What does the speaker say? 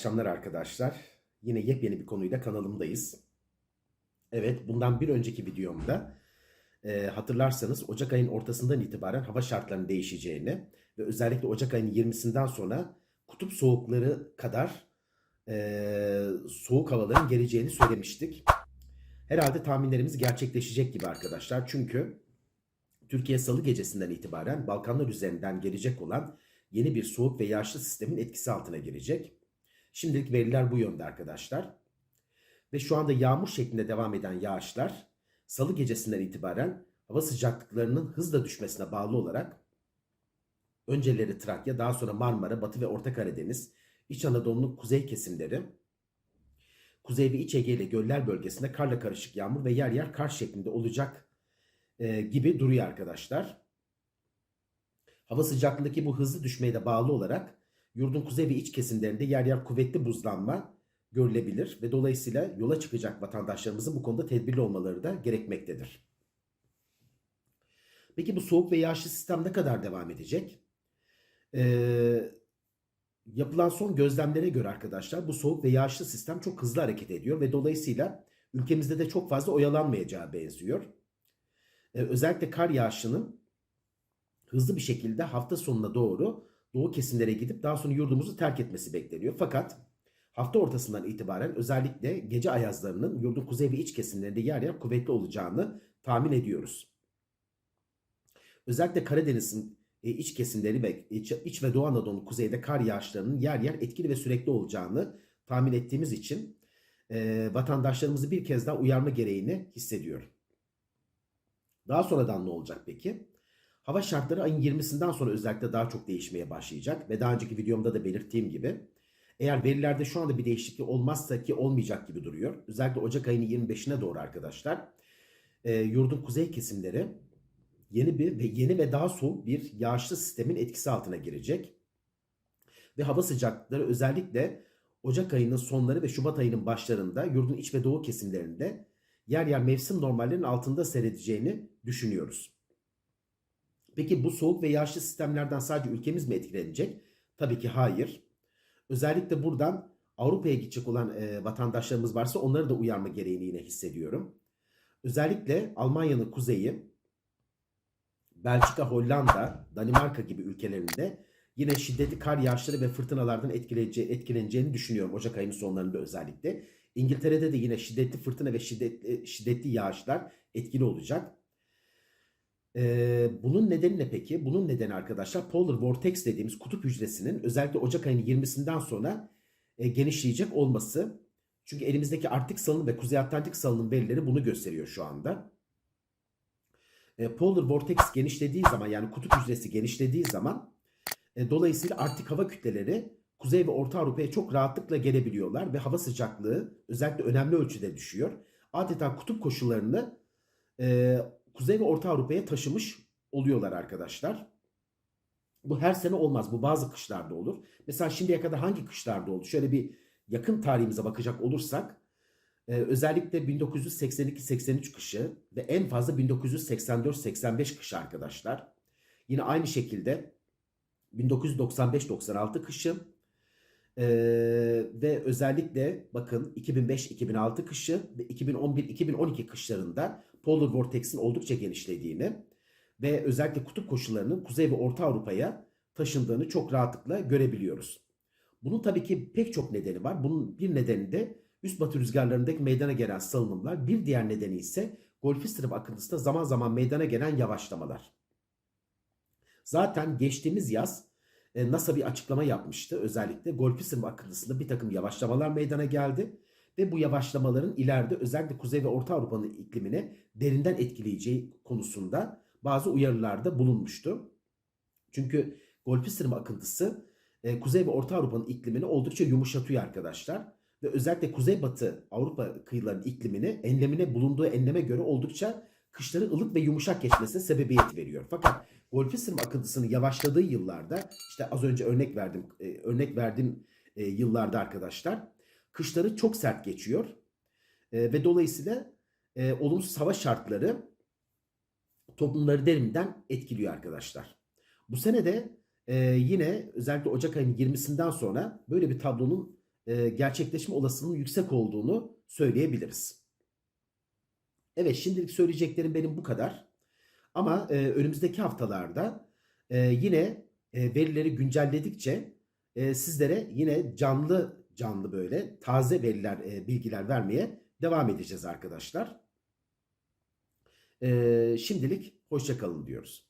akşamlar arkadaşlar. Yine yepyeni bir konuyla kanalımdayız. Evet, bundan bir önceki videomda e, hatırlarsanız Ocak ayın ortasından itibaren hava şartlarının değişeceğini ve özellikle Ocak ayının 20'sinden sonra kutup soğukları kadar e, soğuk havaların geleceğini söylemiştik. Herhalde tahminlerimiz gerçekleşecek gibi arkadaşlar. Çünkü Türkiye Salı gecesinden itibaren Balkanlar üzerinden gelecek olan yeni bir soğuk ve yağışlı sistemin etkisi altına girecek. Şimdilik veriler bu yönde arkadaşlar. Ve şu anda yağmur şeklinde devam eden yağışlar salı gecesinden itibaren hava sıcaklıklarının hızla düşmesine bağlı olarak önceleri Trakya, daha sonra Marmara, Batı ve Orta Karadeniz, İç Anadolu'nun kuzey kesimleri, Kuzey ve İç Ege ile göller bölgesinde karla karışık yağmur ve yer yer kar şeklinde olacak e, gibi duruyor arkadaşlar. Hava sıcaklığındaki bu hızlı düşmeye de bağlı olarak yurdun kuzey ve iç kesimlerinde yer yer kuvvetli buzlanma görülebilir ve dolayısıyla yola çıkacak vatandaşlarımızın bu konuda tedbirli olmaları da gerekmektedir. Peki bu soğuk ve yağışlı sistem ne kadar devam edecek? Ee, yapılan son gözlemlere göre arkadaşlar bu soğuk ve yağışlı sistem çok hızlı hareket ediyor ve dolayısıyla ülkemizde de çok fazla oyalanmayacağı benziyor. Ee, özellikle kar yağışının hızlı bir şekilde hafta sonuna doğru doğu kesimlere gidip daha sonra yurdumuzu terk etmesi bekleniyor. Fakat hafta ortasından itibaren özellikle gece ayazlarının yurdun kuzey ve iç kesimlerinde yer yer kuvvetli olacağını tahmin ediyoruz. Özellikle Karadeniz'in e, iç kesimleri ve iç, iç ve Doğu Anadolu kuzeyde kar yağışlarının yer yer etkili ve sürekli olacağını tahmin ettiğimiz için e, vatandaşlarımızı bir kez daha uyarma gereğini hissediyor. Daha sonradan ne olacak peki? Hava şartları ayın 20'sinden sonra özellikle daha çok değişmeye başlayacak ve daha önceki videomda da belirttiğim gibi eğer verilerde şu anda bir değişiklik olmazsa ki olmayacak gibi duruyor. Özellikle Ocak ayının 25'ine doğru arkadaşlar e, yurdun kuzey kesimleri yeni bir ve yeni ve daha soğuk bir yağışlı sistemin etkisi altına girecek. Ve hava sıcaklıkları özellikle Ocak ayının sonları ve Şubat ayının başlarında yurdun iç ve doğu kesimlerinde yer yer mevsim normallerinin altında seyredeceğini düşünüyoruz. Peki bu soğuk ve yağışlı sistemlerden sadece ülkemiz mi etkilenecek? Tabii ki hayır. Özellikle buradan Avrupa'ya gidecek olan e, vatandaşlarımız varsa onları da uyarma gereğini yine hissediyorum. Özellikle Almanya'nın kuzeyi, Belçika, Hollanda, Danimarka gibi ülkelerinde yine şiddetli kar yağışları ve fırtınalardan etkileneceğini düşünüyorum Ocak ayının sonlarında özellikle. İngiltere'de de yine şiddetli fırtına ve şiddetli, şiddetli yağışlar etkili olacak. Ee, bunun nedeni ne peki? Bunun nedeni arkadaşlar Polar Vortex dediğimiz kutup hücresinin özellikle Ocak ayının 20'sinden sonra e, genişleyecek olması. Çünkü elimizdeki Arktik salınım ve Kuzey Atlantik salınım verileri bunu gösteriyor şu anda. E, Polar Vortex genişlediği zaman yani kutup hücresi genişlediği zaman e, dolayısıyla Arktik hava kütleleri Kuzey ve Orta Avrupa'ya çok rahatlıkla gelebiliyorlar ve hava sıcaklığı özellikle önemli ölçüde düşüyor. Adeta kutup koşullarını e, Kuzey ve Orta Avrupa'ya taşımış oluyorlar arkadaşlar. Bu her sene olmaz. Bu bazı kışlarda olur. Mesela şimdiye kadar hangi kışlarda oldu? Şöyle bir yakın tarihimize bakacak olursak e, özellikle 1982-83 kışı ve en fazla 1984-85 kışı arkadaşlar. Yine aynı şekilde 1995-96 kışı ee, ve özellikle bakın 2005-2006 kışı ve 2011-2012 kışlarında Polar Vortex'in oldukça genişlediğini ve özellikle kutup koşullarının Kuzey ve Orta Avrupa'ya taşındığını çok rahatlıkla görebiliyoruz. Bunun tabii ki pek çok nedeni var. Bunun bir nedeni de üst batı rüzgarlarındaki meydana gelen salınımlar. Bir diğer nedeni ise Golf akıntısında zaman zaman meydana gelen yavaşlamalar. Zaten geçtiğimiz yaz e, NASA bir açıklama yapmıştı. Özellikle Golf akıntısında bir takım yavaşlamalar meydana geldi. Ve bu yavaşlamaların ileride özellikle Kuzey ve Orta Avrupa'nın iklimine derinden etkileyeceği konusunda bazı uyarılarda bulunmuştu. Çünkü Golf akıntısı e, Kuzey ve Orta Avrupa'nın iklimini oldukça yumuşatıyor arkadaşlar. Ve özellikle Kuzeybatı Avrupa kıyılarının iklimini enlemine bulunduğu enleme göre oldukça kışları ılık ve yumuşak geçmesine sebebiyet veriyor. Fakat Golfism akıntısının yavaşladığı yıllarda işte az önce örnek verdim e, örnek verdiğim e, yıllarda arkadaşlar kışları çok sert geçiyor. E, ve dolayısıyla e, olumsuz hava şartları toplumları derinden etkiliyor arkadaşlar. Bu sene de e, yine özellikle Ocak ayının 20'sinden sonra böyle bir tablonun e, gerçekleşme olasılığının yüksek olduğunu söyleyebiliriz. Evet şimdilik söyleyeceklerim benim bu kadar. Ama e, önümüzdeki haftalarda e, yine e, verileri güncelledikçe e, sizlere yine canlı canlı böyle taze veriler, e, bilgiler vermeye devam edeceğiz arkadaşlar. E, şimdilik hoşça kalın diyoruz.